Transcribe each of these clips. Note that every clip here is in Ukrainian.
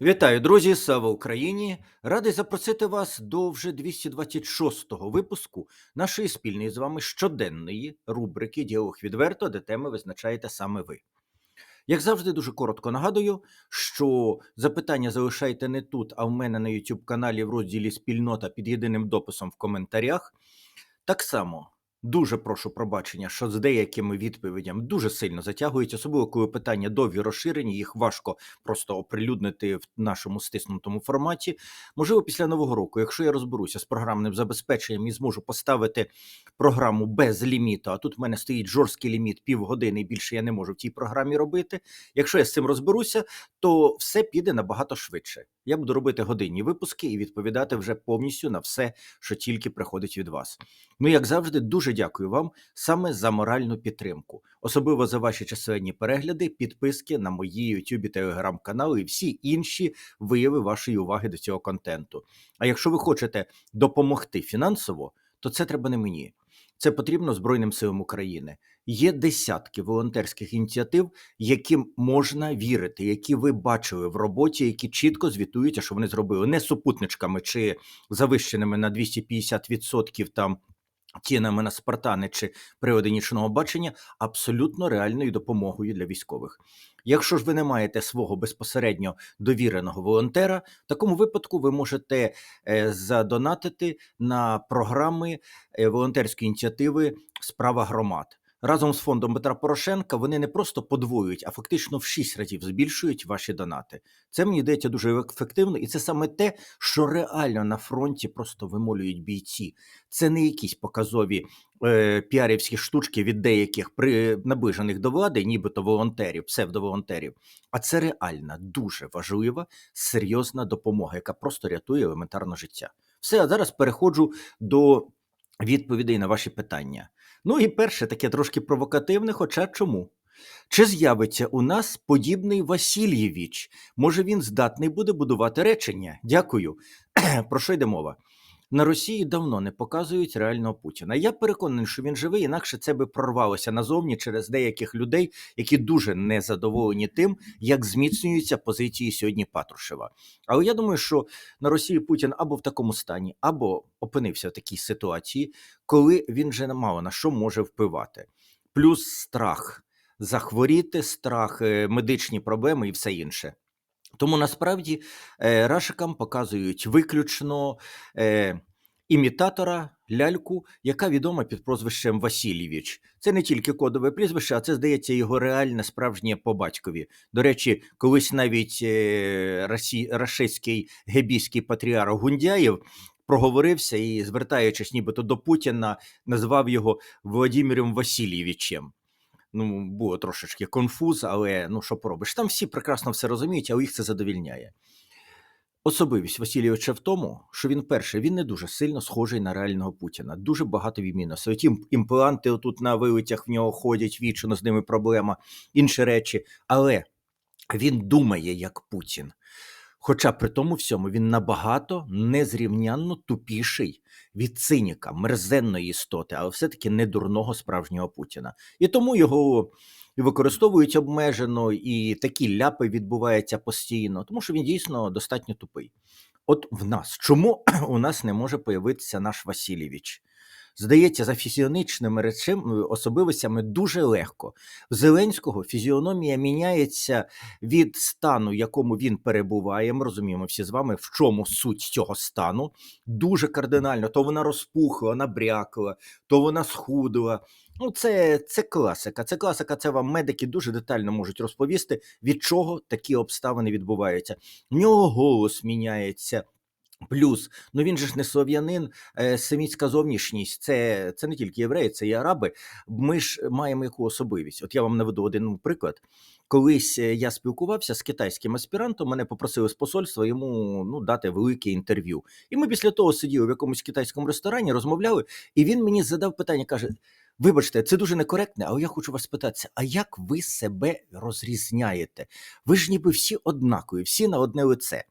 Вітаю, друзі! Слава Україні! Радий запросити вас до вже 226-го випуску нашої спільної з вами щоденної рубрики Діалог відверто, де теми визначаєте саме ви. Як завжди, дуже коротко нагадую, що запитання залишайте не тут, а в мене на YouTube каналі в розділі Спільнота під єдиним дописом в коментарях. Так само дуже прошу пробачення, що з деякими відповідями дуже сильно затягують, особливо коли питання довгі розширені, їх важко просто оприлюднити в нашому стиснутому форматі. Можливо, після нового року, якщо я розберуся з програмним забезпеченням і зможу поставити програму без ліміту, а тут в мене стоїть жорсткий ліміт півгодини і більше я не можу в цій програмі робити. Якщо я з цим розберуся, то все піде набагато швидше. Я буду робити годинні випуски і відповідати вже повністю на все, що тільки приходить від вас. Ну, як завжди, дуже дякую вам саме за моральну підтримку, особливо за ваші численні перегляди, підписки на мої YouTube, телеграм канали і всі інші вияви вашої уваги до цього контенту. А якщо ви хочете допомогти фінансово, то це треба не мені. Це потрібно Збройним силам України. Є десятки волонтерських ініціатив, яким можна вірити, які ви бачили в роботі, які чітко звітуються, що вони зробили не супутничками чи завищеними на 250% там цінами на спартани чи приводи нічного бачення, абсолютно реальною допомогою для військових. Якщо ж ви не маєте свого безпосередньо довіреного волонтера, в такому випадку ви можете е, задонатити на програми е, волонтерської ініціативи Справа громад. Разом з фондом Петра Порошенка вони не просто подвоюють, а фактично в шість разів збільшують ваші донати. Це мені здається дуже ефективно, і це саме те, що реально на фронті просто вимолюють бійці. Це не якісь показові е, піарівські штучки від деяких при наближених до влади, нібито волонтерів, псевдоволонтерів. А це реальна, дуже важлива, серйозна допомога, яка просто рятує елементарно життя. Все, а зараз переходжу до відповідей на ваші питання. Ну і перше, таке трошки провокативне, хоча чому? Чи з'явиться у нас подібний Васильєвіч? Може він здатний буде будувати речення? Дякую. Про що йде мова? На Росії давно не показують реального Путіна. Я переконаний, що він живий, інакше це би прорвалося назовні через деяких людей, які дуже незадоволені тим, як зміцнюються позиції сьогодні Патрушева. Але я думаю, що на Росії Путін або в такому стані, або опинився в такій ситуації, коли він вже мало на що може впливати. Плюс страх захворіти, страх, е, медичні проблеми і все інше. Тому насправді е, рашикам показують виключно е, імітатора ляльку, яка відома під прозвищем Васильєвич. Це не тільки кодове прізвище, а це здається його реальне справжнє по батькові. До речі, колись навіть е, росі, рашистський гебійський патріарх Гундяєв. Проговорився і, звертаючись нібито до Путіна, назвав його Володимиром Васильєвичем ну, було трошечки конфуз, але ну що поробиш? Там всі прекрасно все розуміють, а у їх це задовільняє. Особливість Васильовича в тому, що він перший, він не дуже сильно схожий на реального Путіна. Дуже багато відмінностей. Втім, імпланти отут на вилицях в нього ходять, вічно з ними проблема, інші речі. Але він думає як Путін. Хоча при тому всьому він набагато незрівнянно тупіший від циніка, мерзенної істоти, але все-таки не дурного справжнього Путіна. І тому його використовують обмежено, і такі ляпи відбуваються постійно, тому що він дійсно достатньо тупий. От в нас чому у нас не може появитися наш Васильєвич? Здається, за фізіонічними речами особливостями дуже легко. В Зеленського фізіономія міняється від стану, в якому він перебуває. Ми розуміємо всі з вами, в чому суть цього стану. Дуже кардинально. То вона розпухла, набрякла, то вона схудла. Ну, це, це класика. Це класика. Це вам медики дуже детально можуть розповісти, від чого такі обставини відбуваються. В нього голос міняється. Плюс, ну він же ж не слов'янин, е, семітська зовнішність, це це не тільки євреї, це і араби. Ми ж маємо яку особливість. От я вам наведу один приклад. Колись е, я спілкувався з китайським аспірантом, мене попросили з посольства йому ну, дати велике інтерв'ю. І ми після того сиділи в якомусь китайському ресторані, розмовляли, і він мені задав питання: каже: Вибачте, це дуже некоректне, але я хочу вас спитатися: а як ви себе розрізняєте? Ви ж ніби всі однакові, всі на одне лице.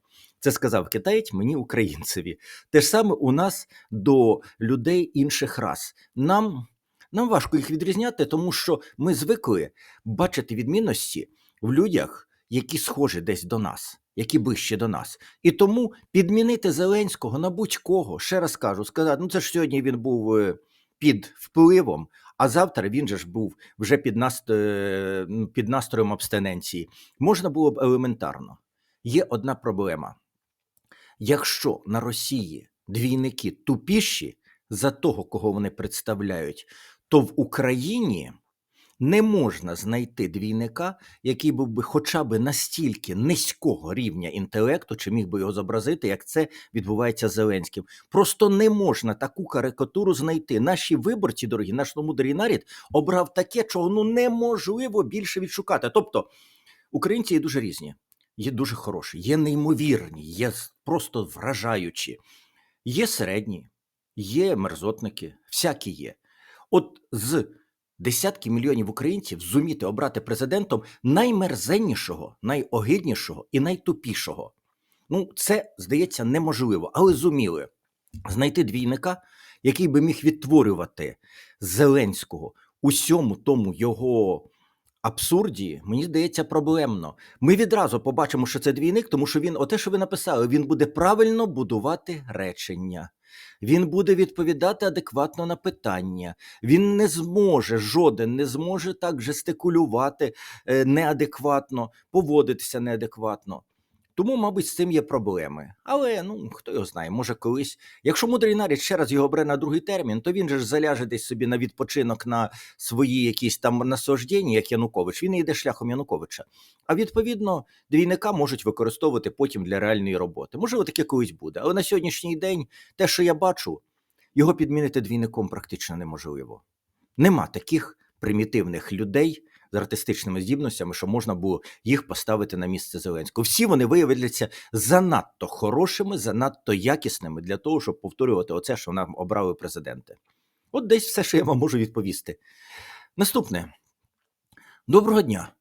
Це сказав китаєць мені українцеві. Те ж саме у нас до людей інших рас. Нам нам важко їх відрізняти, тому що ми звикли бачити відмінності в людях, які схожі десь до нас. які ближче до нас. І тому підмінити Зеленського на будь-кого, ще раз кажу, сказати, ну це ж сьогодні він був е, під впливом, а завтра він же ж був вже під, наст... е, під настроєм абстиненції. Можна було б елементарно. Є одна проблема. Якщо на Росії двійники тупіші за того, кого вони представляють, то в Україні не можна знайти двійника, який був би хоча б настільки низького рівня інтелекту, чи міг би його зобразити, як це відбувається з Зеленським. Просто не можна таку карикатуру знайти. Наші виборці, дорогі, наш мудрий нарід обрав таке, чого ну неможливо більше відшукати. Тобто українці є дуже різні, є дуже хороші, є неймовірні, є просто вражаючі, є середні, є мерзотники, всякі є. От з десятки мільйонів українців зуміти обрати президентом наймерзеннішого, найогиднішого і найтупішого. Ну, це здається неможливо, але зуміли знайти двійника, який би міг відтворювати Зеленського усьому тому його абсурді, мені здається, проблемно. Ми відразу побачимо, що це двійник, тому що він, оте, що ви написали, він буде правильно будувати речення. Він буде відповідати адекватно на питання. Він не зможе, жоден не зможе так жестикулювати е, неадекватно, поводитися неадекватно. Тому, мабуть, з цим є проблеми. Але ну хто його знає, може колись. Якщо мудрий нарід ще раз його обере на другий термін, то він же ж заляже десь собі на відпочинок на свої якісь там насаждення, як Янукович. Він йде шляхом Януковича. А відповідно, двійника можуть використовувати потім для реальної роботи. Можливо, таке колись буде. Але на сьогоднішній день те, що я бачу, його підмінити двійником практично неможливо. Нема таких примітивних людей з артистичними здібностями, що можна було їх поставити на місце Зеленського. Всі вони виявляться занадто хорошими, занадто якісними для того, щоб повторювати оце, що нам обрали президенти. От десь все, що я вам можу відповісти. Наступне. Доброго дня.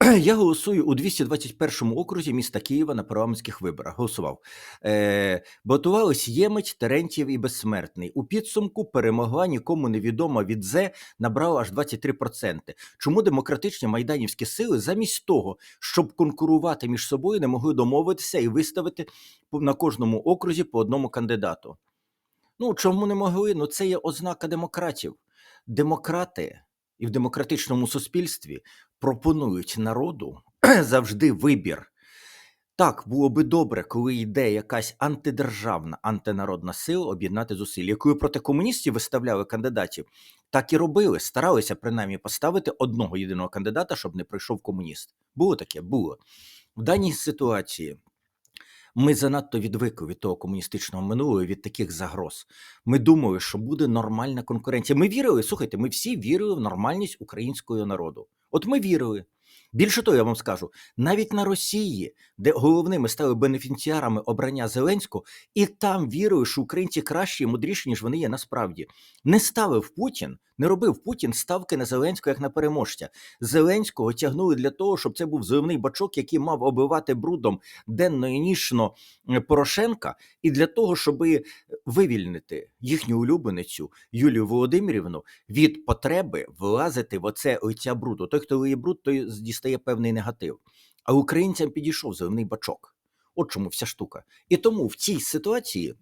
Я голосую у 221 окрузі міста Києва на парламентських виборах. Голосував. Е, Батувались Ємець, Терентів і Безсмертний. У підсумку перемогла нікому невідома від Зе, набрала аж 23%. Чому демократичні майданівські сили замість того, щоб конкурувати між собою, не могли домовитися і виставити на кожному окрузі по одному кандидату? Ну чому не могли? Ну це є ознака демократів. Демократи і в демократичному суспільстві пропонують народу завжди вибір. Так, було би добре, коли йде якась антидержавна, антинародна сила об'єднати зусилля. Якою проти комуністів виставляли кандидатів, так і робили, старалися принаймні поставити одного єдиного кандидата, щоб не прийшов комуніст. Було таке, було. В даній ситуації ми занадто відвикли від того комуністичного минулого, від таких загроз. Ми думали, що буде нормальна конкуренція. Ми вірили, слухайте, ми всі вірили в нормальність українського народу. От ми вірили. Більше того, я вам скажу, навіть на Росії, де головними стали бенефіціарами обрання Зеленського, і там вірили, що українці кращі і мудріші, ніж вони є насправді. Не ставив Путін, не робив Путін ставки на Зеленського як на переможця. Зеленського тягнули для того, щоб це був зелений бачок, який мав оббивати брудом денно і нічно е, Порошенка, і для того, щоб вивільнити їхню улюбленицю Юлію Володимирівну від потреби влазити в оце лиця бруду. Той, хто лиє бруд, той дістає певний негатив. А українцям підійшов зелений бачок. От чому вся штука. І тому в цій ситуації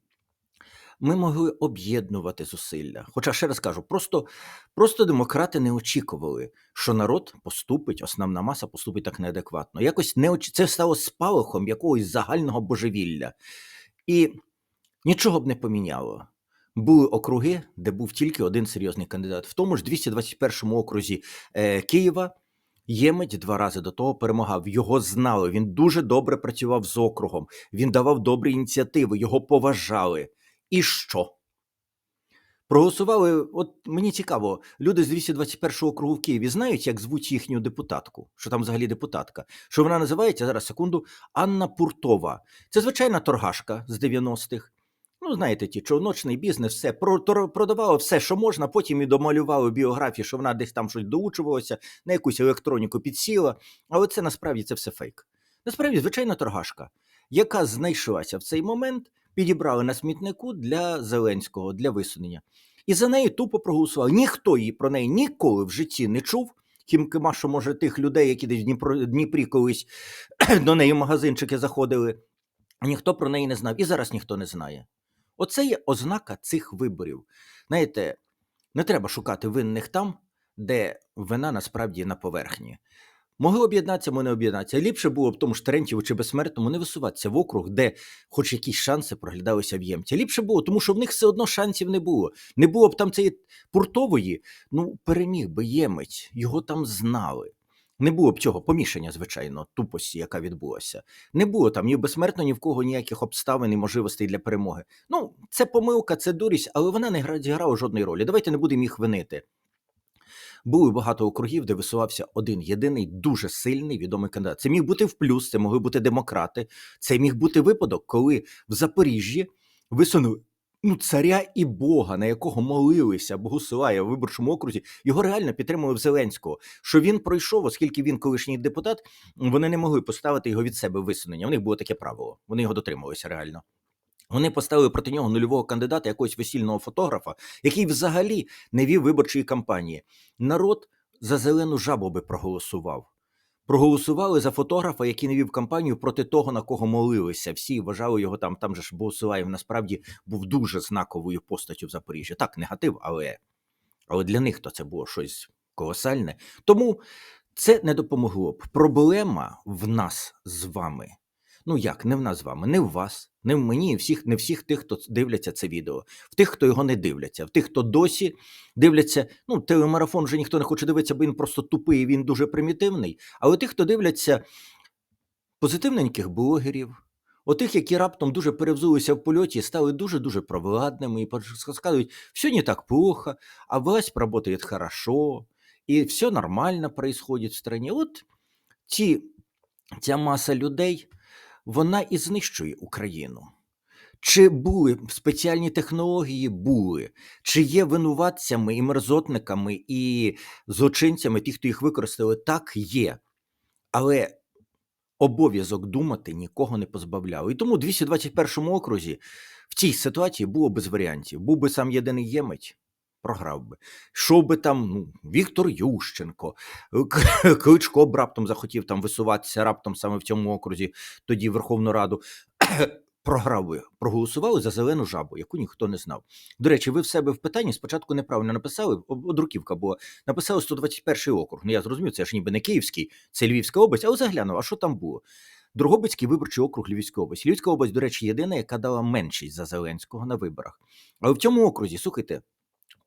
ми могли об'єднувати зусилля. Хоча ще раз кажу, просто, просто демократи не очікували, що народ поступить, основна маса поступить так неадекватно. Якось не оч... це стало спалахом якогось загального божевілля. І нічого б не поміняло. Були округи, де був тільки один серйозний кандидат. В тому ж 221 окрузі е, Києва Ємець два рази до того перемагав. Його знали. Він дуже добре працював з округом. Він давав добрі ініціативи, його поважали. І що? Проголосували, от мені цікаво, люди з 221 округу в Києві знають, як звуть їхню депутатку, що там взагалі депутатка, що вона називається зараз секунду Анна Пуртова. Це звичайна торгашка з 90-х. Ну, знаєте, ті човночний бізнес, все про- продавала все, що можна. Потім і домалювали біографію, що вона десь там щось доучувалася, на якусь електроніку підсіла. Але це насправді це все фейк. Насправді, звичайна торгашка, яка знайшлася в цей момент, підібрали на смітнику для Зеленського для висунення. І за неї тупо проголосували. Ніхто її про неї ніколи в житті не чув кімкима, що може тих людей, які десь в Дніпро, Дніпрі колись до неї в магазинчики заходили. Ніхто про неї не знав, і зараз ніхто не знає. Оце є ознака цих виборів. Знаєте, не треба шукати винних там, де вина насправді на поверхні. Могли об'єднатися, ми не об'єднатися. Ліпше було б тому ж Терентьєву чи безсмертному не висуватися в округ, де хоч якісь шанси проглядалися в ємці. Ліпше було, тому що в них все одно шансів не було. Не було б там цієї пуртової, ну переміг би ємець, його там знали. Не було б цього помішання, звичайно, тупості, яка відбулася. Не було там ні безсмертно, ні в кого ніяких обставин і можливостей для перемоги. Ну, це помилка, це дурість, але вона не зіграла жодної ролі. Давайте не будемо їх винити. Було багато округів, де висувався один єдиний дуже сильний відомий кандидат. Це міг бути в плюс, це могли бути демократи. Це міг бути випадок, коли в Запоріжжі висунули ну, царя і Бога, на якого молилися Богусилая в виборчому окрузі. Його реально підтримували в Зеленського. Що він пройшов, оскільки він колишній депутат, вони не могли поставити його від себе висунення. У них було таке правило. Вони його дотримувалися реально. Вони поставили проти нього нульового кандидата, якогось весільного фотографа, який взагалі не вів виборчої кампанії. Народ за зелену жабу би проголосував. Проголосували за фотографа, який не вів кампанію проти того, на кого молилися. Всі вважали його там. Там же ж Богусилаєв насправді був дуже знаковою постаттю в Запоріжжі. Так, негатив, але, але для них то це було щось колосальне. Тому це не допомогло б. Проблема в нас з вами. Ну як, не в нас з вами, не в вас, не в мені, і всіх, не всіх тих, хто дивляться це відео, в тих, хто його не дивляться, в тих, хто досі дивляться. Ну, телемарафон вже ніхто не хоче дивитися, бо він просто тупий, він дуже примітивний. Але тих, хто дивляться позитивненьких блогерів, отих, які раптом дуже перевзулися в польоті, стали дуже-дуже провладними і скажуть, все не так плохо, а власть работает хорошо, і все нормально происходит в стране. От ті, ця маса людей, вона і знищує Україну. Чи були спеціальні технології? Були. Чи є винуватцями і мерзотниками, і злочинцями, ті, хто їх використали? Так, є. Але обов'язок думати нікого не позбавляв. І тому у 221 окрузі в цій ситуації було без варіантів. Був би сам єдиний ємець, програв би. Йшов би там ну, Віктор Ющенко, Кличко б раптом захотів там висуватися раптом саме в цьому окрузі, тоді Верховну Раду. Програв би, проголосували за зелену жабу, яку ніхто не знав. До речі, ви в себе в питанні спочатку неправильно написали, одруківка була, написали 121 округ. Ну я зрозумів, це ж ніби не Київський, це Львівська область, але заглянув, а що там було? Другобицький виборчий округ Львівської області. Львівська область, до речі, єдина, яка дала меншість за Зеленського на виборах. Але в цьому окрузі, слухайте,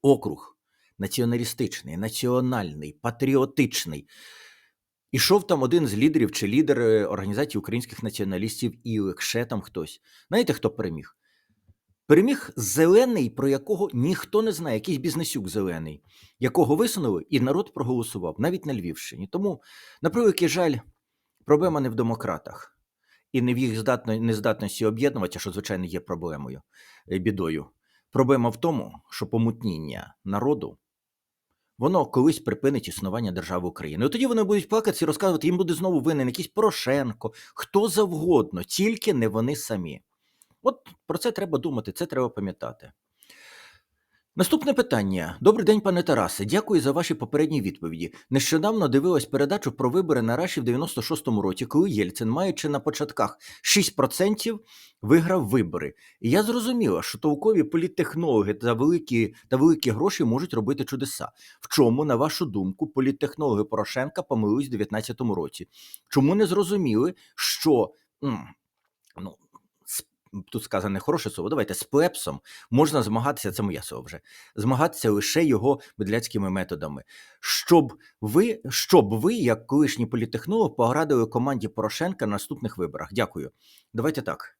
округ націоналістичний, національний, патріотичний. Ішов там один з лідерів чи лідер е, організації українських націоналістів Ілик, ще там хтось. Знаєте, хто переміг? Переміг зелений, про якого ніхто не знає, якийсь бізнесюк зелений, якого висунули, і народ проголосував навіть на Львівщині. Тому, на превеликий жаль, проблема не в демократах і не в їх здатно, нездатності об'єднуватися, що, звичайно, є проблемою, е, бідою. Проблема в тому, що помутніння народу воно колись припинить існування держави України. І тоді вони будуть плакати і розказувати, їм буде знову винен якийсь Порошенко, хто завгодно, тільки не вони самі. От про це треба думати, це треба пам'ятати. Наступне питання. Добрий день, пане Тарасе. Дякую за ваші попередні відповіді. Нещодавно дивилась передачу про вибори на Раші в 96-му році, коли Єльцин, маючи на початках 6%, виграв вибори. І я зрозуміла, що толкові політтехнологи та великі, та великі гроші можуть робити чудеса. В чому, на вашу думку, політтехнологи Порошенка помилились в 19-му році? Чому не зрозуміли, що ну, тут сказане хороше слово, давайте з плепсом можна змагатися, це моє слово вже, змагатися лише його бедляцькими методами. Щоб ви, щоб ви, як колишній політтехнолог, порадили команді Порошенка на наступних виборах. Дякую. Давайте так.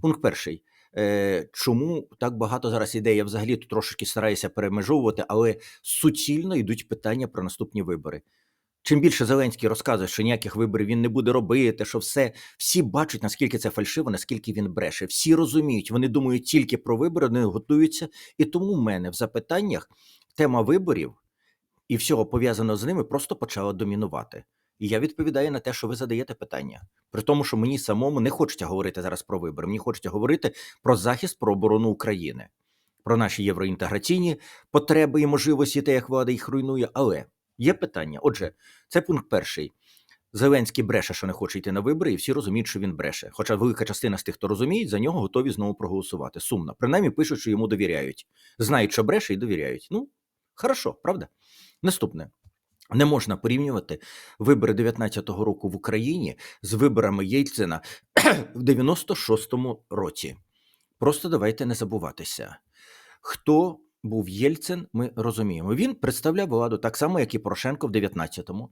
Пункт перший. Е, чому так багато зараз ідей? Я взагалі тут трошки стараюся перемежовувати, але суцільно йдуть питання про наступні вибори. Чим більше Зеленський розказує, що ніяких виборів він не буде робити, що все всі бачать, наскільки це фальшиво, наскільки він бреше. Всі розуміють, вони думають тільки про вибори, вони готуються. І тому в мене в запитаннях тема виборів і всього пов'язаного з ними просто почала домінувати. І я відповідаю на те, що ви задаєте питання. При тому, що мені самому не хочеться говорити зараз про вибори, мені хочеться говорити про захист, про оборону України, про наші євроінтеграційні потреби і можливості, те, як влада їх руйнує. Але Є питання. Отже, це пункт перший. Зеленський бреше, що не хоче йти на вибори, і всі розуміють, що він бреше. Хоча велика частина з тих, хто розуміють, за нього готові знову проголосувати. Сумно. Принаймні пишуть, що йому довіряють. Знають, що бреше, і довіряють. Ну, хорошо, правда? Наступне. Не можна порівнювати вибори 19-го року в Україні з виборами Єльцина в 96-му році. Просто давайте не забуватися. Хто був Єльцин, ми розуміємо. Він представляв владу так само, як і Порошенко в 19-му.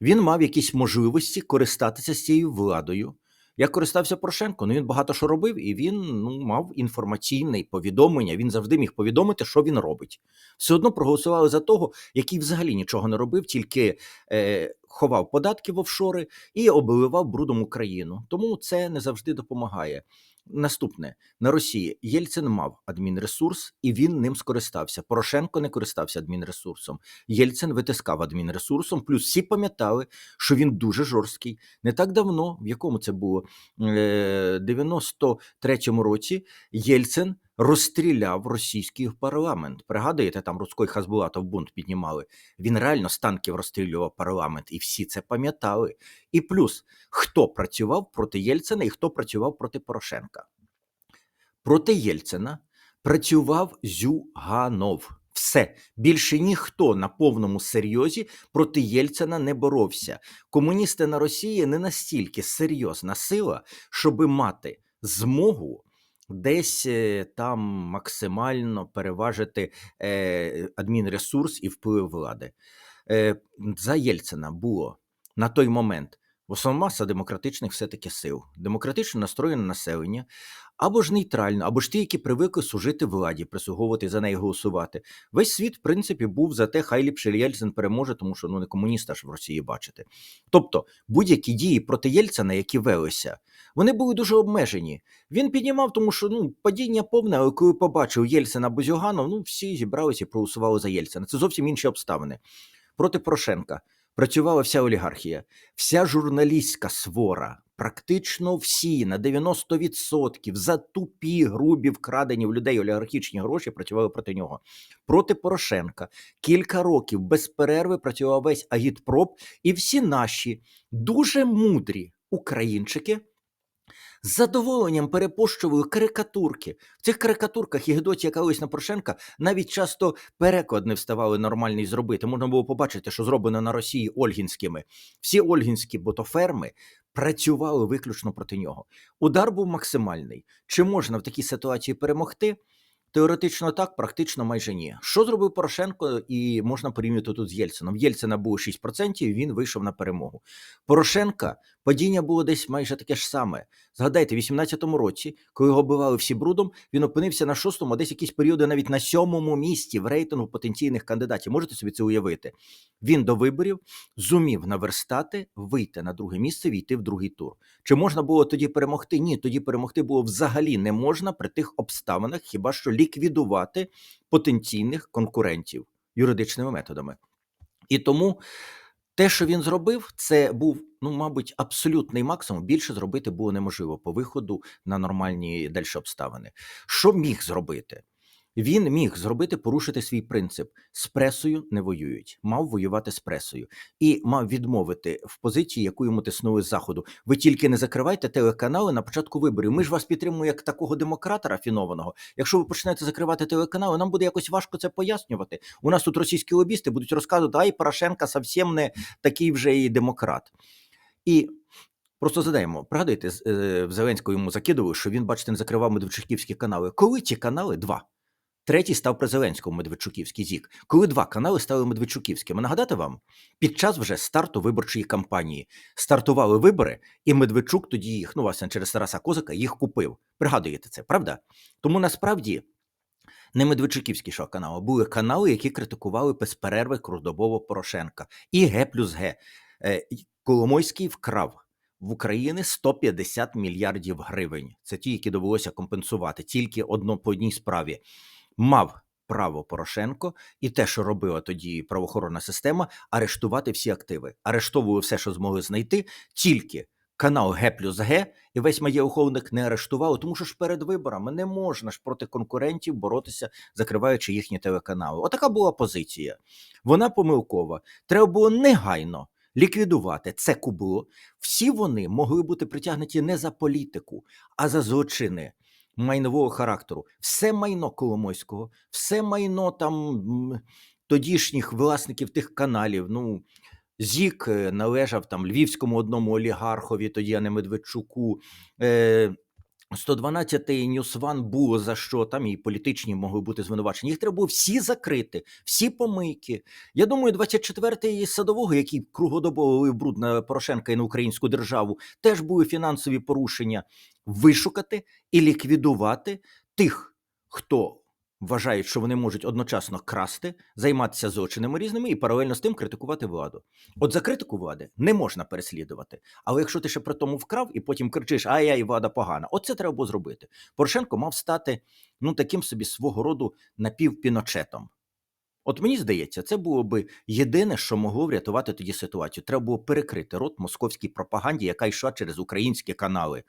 Він мав якісь можливості користатися з цією владою. Як користався Порошенко, ну він багато що робив, і він ну, мав інформаційне повідомлення. Він завжди міг повідомити, що він робить. Все одно проголосували за того, який взагалі нічого не робив, тільки е, ховав податки в офшори і обливав брудом Україну. Тому це не завжди допомагає. Наступне на Росії Єльцин мав адмінресурс, і він ним скористався. Порошенко не користався адмінресурсом. Єльцин витискав адмінресурсом. Плюс всі пам'ятали, що він дуже жорсткий. Не так давно, в якому це було е, 93-му році, Єльцин розстріляв російський парламент. Пригадуєте, там Руцький Хазбулатов бунт піднімали. Він реально з танків розстрілював парламент, і всі це пам'ятали. І плюс хто працював проти Єльцина і хто працював проти Порошенка. Проти Єльцина працював Зюганов. Все більше ніхто на повному серйозі проти Єльцина не боровся. Комуністи на Росії не настільки серйозна сила, щоби мати змогу десь е, там максимально переважити е, адмінресурс і вплив влади. Е, за Єльцина було на той момент в основному маса демократичних все-таки сил, демократично настроєне населення, або ж нейтрально, або ж ті, які привикли служити владі, прислуговувати за неї голосувати. Весь світ, в принципі, був за те, хай ліпше Єльцин переможе, тому що ну не комуніста ж в Росії бачити. Тобто будь-які дії проти Єльцина, які велися, вони були дуже обмежені. Він піднімав, тому що ну падіння повне, але коли побачив Єльцина або Зюганов, ну всі зібралися і проголосували за Єльцина. Це зовсім інші обставини. Проти Порошенка працювала вся олігархія, вся журналістська свора, практично всі на 90% за тупі, грубі, вкрадені в людей олігархічні гроші працювали проти нього. Проти Порошенка кілька років без перерви працював весь агітпроп, і всі наші дуже мудрі українчики. З задоволенням перепощували карикатурки. В цих карикатурках яка на Порошенка, навіть часто переклад не вставали нормальний зробити. Можна було побачити, що зроблено на Росії Ольгінськими. Всі Ольгінські ботоферми працювали виключно проти нього. Удар був максимальний. Чи можна в такій ситуації перемогти? Теоретично так, практично майже ні. Що зробив Порошенко, і можна порівняти тут з Єльцином. Єльцина було 6%, і він вийшов на перемогу. Порошенка падіння було десь майже таке ж саме. Згадайте, в 18-му році, коли його бивали всі брудом, він опинився на шостому, а десь якісь періоди навіть на сьомому місці в рейтингу потенційних кандидатів. Можете собі це уявити? Він до виборів зумів наверстати, вийти на друге місце, війти в другий тур. Чи можна було тоді перемогти? Ні, тоді перемогти було взагалі не можна при тих обставинах, хіба що ліквідувати потенційних конкурентів юридичними методами. І тому те, що він зробив, це був, ну, мабуть, абсолютний максимум. Більше зробити було неможливо по виходу на нормальні далі обставини. Що міг зробити? Він міг зробити порушити свій принцип з пресою не воюють, мав воювати з пресою і мав відмовити в позиції, яку йому тиснули з заходу. Ви тільки не закривайте телеканали на початку виборів. Ми ж вас підтримуємо як такого демократа рафінованого. Якщо ви почнете закривати телеканали, нам буде якось важко це пояснювати. У нас тут російські лобісти будуть розказувати, ай Порошенка зовсім не такий вже і демократ. І Просто задаємо, пригадуєте, з- е, Зеленського йому закидували, що він, бачите, не закривав медведчуківські канали. Коли ці канали два? Третій став при Зеленському Медведчуківський зік. Коли два канали стали Медведчуківськими. Нагадати вам, під час вже старту виборчої кампанії стартували вибори, і Медведчук тоді їх, ну власне, через Тараса Козака їх купив. Пригадуєте це, правда? Тому насправді не Медведчуківський шо канал, а були канали, які критикували без перерви Крудобово Порошенка. І Г плюс Г. Е, Коломойський вкрав в Україні 150 мільярдів гривень. Це ті, які довелося компенсувати тільки одно по одній справі. Мав право Порошенко і те, що робила тоді правоохоронна система, арештувати всі активи. Арештовували все, що змогли знайти, тільки канал Г плюс Г і весь медіаховник не арештували, тому що ж перед виборами не можна ж проти конкурентів боротися, закриваючи їхні телеканали. Отака була позиція. Вона помилкова. Треба було негайно ліквідувати це кубло. Всі вони могли бути притягнуті не за політику, а за злочини майнового характеру. Все майно Коломойського, все майно там тодішніх власників тих каналів. Ну, Зік е, належав там львівському одному олігархові, тоді а не Медведчуку. Е, 112-й Ньюсван було за що там і політичні могли бути звинувачені. Їх треба було всі закрити, всі помийки. Я думаю, 24-й садового, який круглодобово лив бруд на Порошенка і на українську державу, теж були фінансові порушення. Вишукати і ліквідувати тих, хто вважають, що вони можуть одночасно красти, займатися злочинами різними і паралельно з тим критикувати владу. От за критику влади не можна переслідувати. Але якщо ти ще при тому вкрав і потім кричиш, ай яй влада погана, оце треба було зробити. Порошенко мав стати ну таким собі свого роду напівпіночетом. От мені здається, це було би єдине, що могло врятувати тоді ситуацію. Треба було перекрити рот московській пропаганді, яка йшла через українські канали,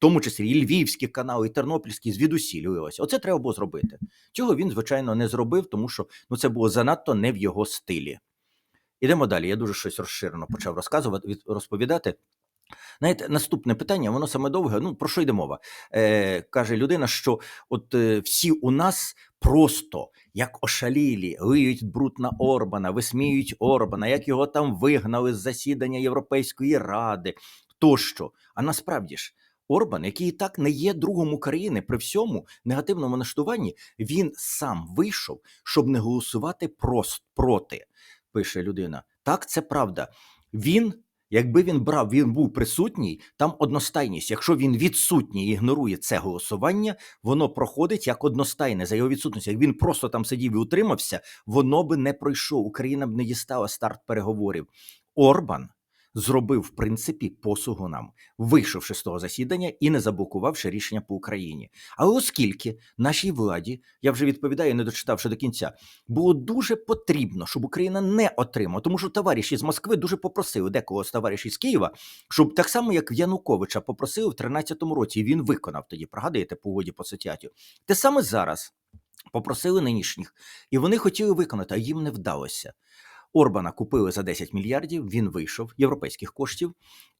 тому числі і львівські канали, і тернопільські, звідусіль лилося. Оце треба було зробити. Цього він, звичайно, не зробив, тому що ну, це було занадто не в його стилі. Ідемо далі. Я дуже щось розширено почав розказувати, розповідати. Знаєте, наступне питання, воно саме довге. Ну про що йде мова? Е, каже людина, що от е, всі у нас просто як ошалілі, лиють бруд на Орбана, висміюють Орбана, як його там вигнали з засідання Європейської ради тощо. А насправді ж. Орбан, який і так не є другом України при всьому негативному налаштуванні, він сам вийшов, щоб не голосувати прос- проти, пише людина. Так, це правда. Він Якби він брав, він був присутній, там одностайність. Якщо він відсутній і ігнорує це голосування, воно проходить як одностайне за його відсутністю. Як він просто там сидів і утримався, воно би не пройшло. Україна б не дістала старт переговорів. Орбан зробив, в принципі, послугу нам, вийшовши з того засідання і не заблокувавши рішення по Україні. Але оскільки нашій владі, я вже відповідаю, не дочитавши до кінця, було дуже потрібно, щоб Україна не отримала, тому що товариші з Москви дуже попросили декого з товаришів з Києва, щоб так само, як Януковича попросили в 13-му році, і він виконав тоді. Пригадуєте по угоді по Сотятю. Те саме зараз попросили нинішніх, і вони хотіли виконати, а їм не вдалося. Орбана купили за 10 мільярдів. Він вийшов європейських коштів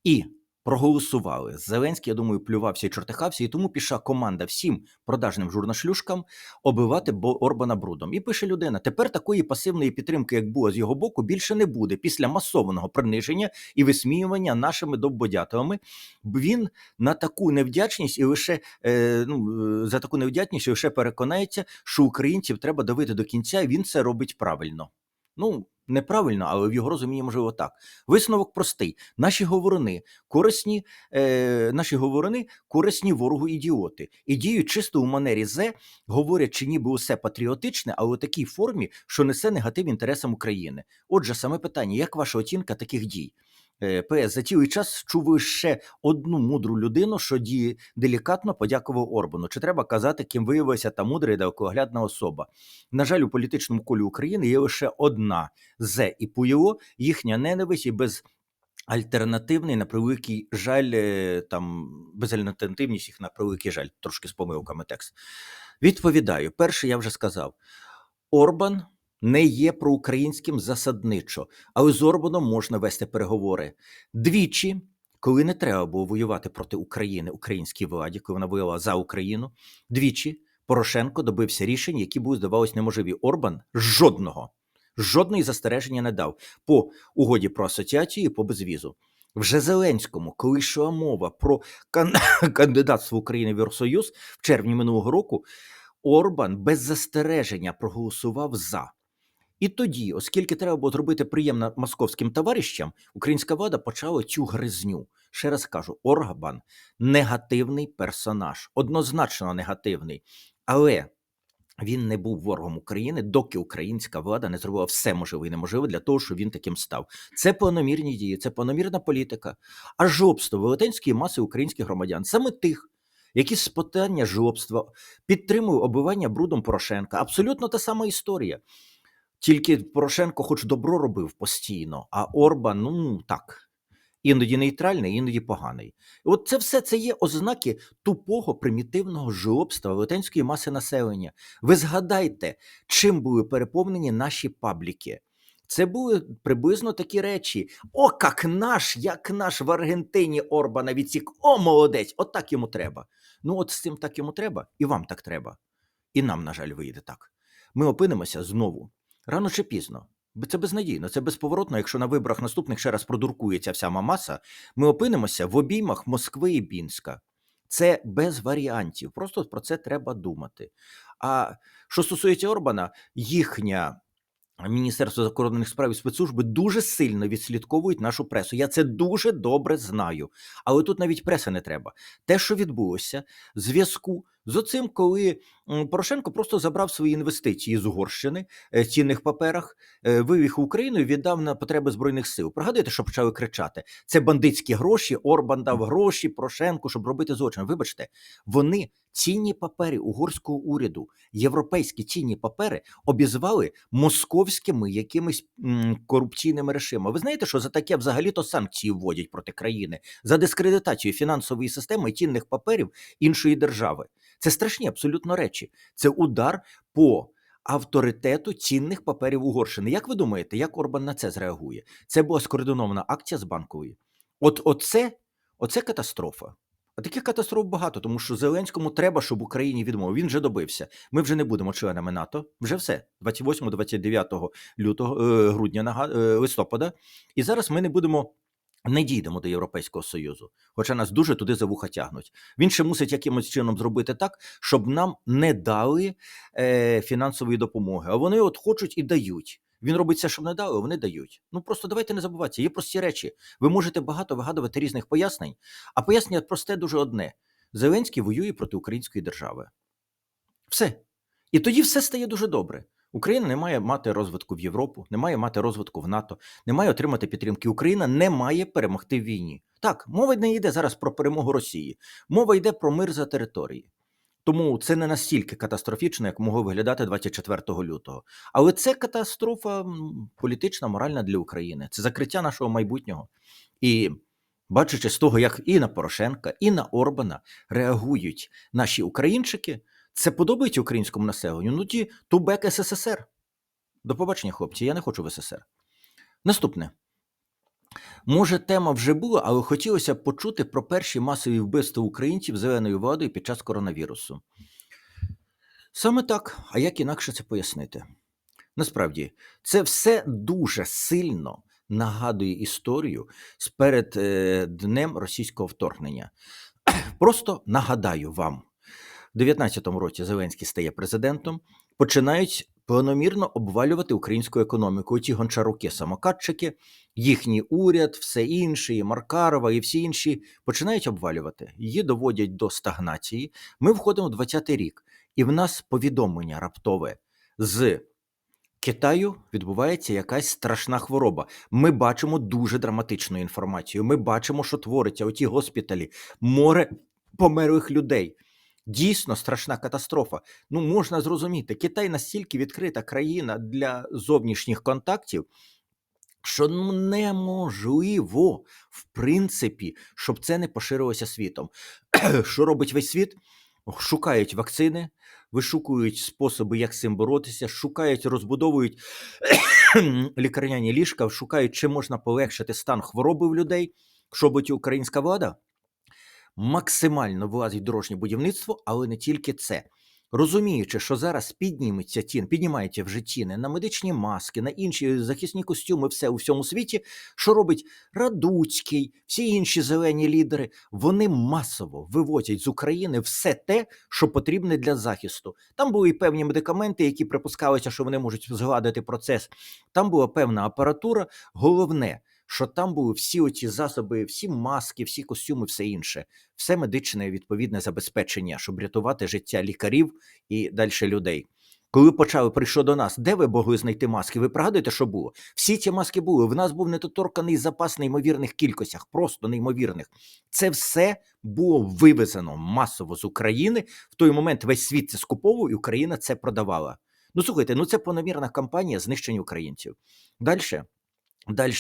і. Проголосували. Зеленський, я думаю, плювався і чортихався, і тому пішла команда всім продажним журнашлюшкам оббивати Бо- Орбана брудом. І пише людина: тепер такої пасивної підтримки, як було з його боку, більше не буде після масованого приниження і висміювання нашими довбодятами. Він на таку невдячність і лише е, ну, е, за таку невдячність лише переконається, що українців треба давити до кінця, і він це робить правильно. Ну, неправильно, але в його розумінні можливо так. Висновок простий: наші говорини корисні, е, наші говорини корисні ворогу ідіоти. І діють чисто у манері зе, говорять, чи ніби усе патріотичне, але у такій формі, що несе негатив інтересам України. Отже, саме питання: як ваша оцінка таких дій? Е, ПС за цілий час чув лише одну мудру людину, що діє делікатно подякував Орбану. Чи треба казати, ким виявилася та мудра і далекоглядна особа? На жаль, у політичному колі України є лише одна Зе і Пуйло, їхня ненависть і без. Альтернативний на превеликий жаль, е, там безальтернативність їх на превеликий жаль, трошки з помилками текст. Відповідаю, перше я вже сказав: Орбан не є проукраїнським засадничо, але з Орбаном можна вести переговори. Двічі, коли не треба було воювати проти України, українській владі, коли вона воювала за Україну, двічі Порошенко добився рішень, які були, здавалось, неможливі. Орбан жодного, жодної застереження не дав по угоді про асоціацію і по безвізу. Вже Зеленському, коли йшла мова про кан- кандидатство України в Євросоюз в червні минулого року, Орбан без застереження проголосував за. І тоді, оскільки треба було зробити приємно московським товаришам, українська влада почала цю гризню. Ще раз кажу: Орбан негативний персонаж, однозначно негативний. Але він не був ворогом України, доки українська влада не зробила все можливе і неможливе для того, щоб він таким став. Це планомірні дії, це планомірна політика. А жобство велетенської маси українських громадян, саме тих, які з питання жобства підтримують оббивання брудом Порошенка. Абсолютно та сама історія. Тільки Порошенко хоч добро робив постійно, а Орбан, ну так. іноді нейтральний, іноді поганий. От це все це є ознаки тупого примітивного жлобства велетенської маси населення. Ви згадайте, чим були переповнені наші пабліки. Це були приблизно такі речі. О, як наш, як наш в Аргентині Орбана відсік. О, молодець! От так йому треба. Ну, от з цим так йому треба, і вам так треба. І нам, на жаль, вийде так. Ми опинимося знову рано чи пізно. Бо Це безнадійно, це безповоротно. Якщо на виборах наступних ще раз продуркується вся мамаса, ми опинимося в обіймах Москви і Бінська. Це без варіантів. Просто про це треба думати. А що стосується Орбана, їхня Міністерство закордонних справ і спецслужби дуже сильно відслідковують нашу пресу. Я це дуже добре знаю. Але тут навіть преса не треба. Те, що відбулося, зв'язку з оцим, коли Порошенко просто забрав свої інвестиції з Угорщини е, цінних паперах, е, вивів Україну і віддав на потреби збройних сил. Пригадуєте, що почали кричати: це бандитські гроші, Орбан дав гроші Порошенку, щоб робити злочин. Вибачте, вони цінні папери угорського уряду, європейські цінні папери обізвали московськими якимись корупційними режимами. Ви знаєте, що за таке взагалі-то санкції вводять проти країни за дискредитацію фінансової системи і цінних паперів іншої держави. Це страшні абсолютно речі. Це удар по авторитету цінних паперів Угорщини. Як ви думаєте, як Орбан на це зреагує? Це була скоординована акція з банкової. От оце, оце катастрофа. А таких катастроф багато, тому що Зеленському треба, щоб Україні відмовив. Він вже добився. Ми вже не будемо членами НАТО. Вже все. 28-29 лютого е, грудня е, листопада. І зараз ми не будемо. Не дійдемо до Європейського Союзу, хоча нас дуже туди за вуха тягнуть. Він ще мусить якимось чином зробити так, щоб нам не дали е, фінансової допомоги. А вони от хочуть і дають. Він робить все, щоб не дали, а вони дають. Ну просто давайте не забуватися. Є прості речі. Ви можете багато вигадувати різних пояснень, а пояснення просте дуже одне: Зеленський воює проти української держави. Все. І тоді все стає дуже добре. Україна не має мати розвитку в Європу, не має мати розвитку в НАТО, не має отримати підтримки. Україна не має перемогти в війні. Так, мова не йде зараз про перемогу Росії, мова йде про мир за території. Тому це не настільки катастрофічно, як могло виглядати 24 лютого. Але це катастрофа політична, моральна для України. Це закриття нашого майбутнього. І бачачи з того, як і на Порошенка, і на Орбана реагують наші українчики, це подобається українському населенню. Ну ті тубек СССР. До побачення, хлопці. Я не хочу в СССР. Наступне. Може, тема вже була, але хотілося б почути про перші масові вбивства українців зеленою владою під час коронавірусу. Саме так, а як інакше це пояснити? Насправді, це все дуже сильно нагадує історію з перед е, днем російського вторгнення. Просто нагадаю вам, в 19-му році Зеленський стає президентом, починають планомірно обвалювати українську економіку. Ті гончаруки, самокатчики, їхній уряд, все інше, і Маркарова, і всі інші починають обвалювати. Її доводять до стагнації. Ми входимо в 20-й рік, і в нас повідомлення раптове з. Китаю відбувається якась страшна хвороба. Ми бачимо дуже драматичну інформацію. Ми бачимо, що твориться у ті госпіталі, море померлих людей. Дійсно страшна катастрофа. Ну можна зрозуміти, Китай настільки відкрита країна для зовнішніх контактів, що ну, неможливо, в принципі, щоб це не поширилося світом. Що робить весь світ? Шукають вакцини, вишукують способи, як з цим боротися, шукають, розбудовують лікарняні ліжка, шукають, чи можна полегшити стан хвороби в людей. Що робить українська влада? Максимально влазить дорожнє будівництво, але не тільки це. Розуміючи, що зараз підніметься цін, піднімаються вже ціни на медичні маски, на інші захисні костюми, все у всьому світі, що робить Радуцький, всі інші зелені лідери, вони масово вивозять з України все те, що потрібне для захисту. Там були і певні медикаменти, які припускалися, що вони можуть згладити процес. Там була певна апаратура. Головне, що там були всі оці засоби, всі маски, всі костюми, все інше, все медичне відповідне забезпечення, щоб рятувати життя лікарів і далі людей. Коли почали прийшло до нас, де ви могли знайти маски? Ви пригадуєте, що було? Всі ці маски були. В нас був недоторканий запас неймовірних кількостях, просто неймовірних. Це все було вивезено масово з України. В той момент весь світ це скуповував, і Україна це продавала. Ну слухайте, ну це планомірна кампанія знищення українців. Далі, далі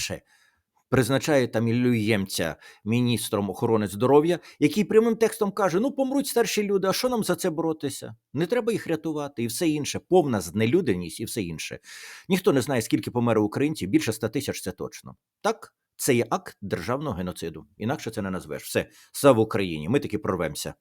призначає там Іллю Ємця міністром охорони здоров'я, який прямим текстом каже: ну помруть старші люди, а що нам за це боротися? Не треба їх рятувати і все інше, повна знелюденість і все інше. Ніхто не знає, скільки померло українців, більше ста тисяч це точно. Так, це є акт державного геноциду. Інакше це не назвеш. Все, слава Україні, ми таки прорвемося.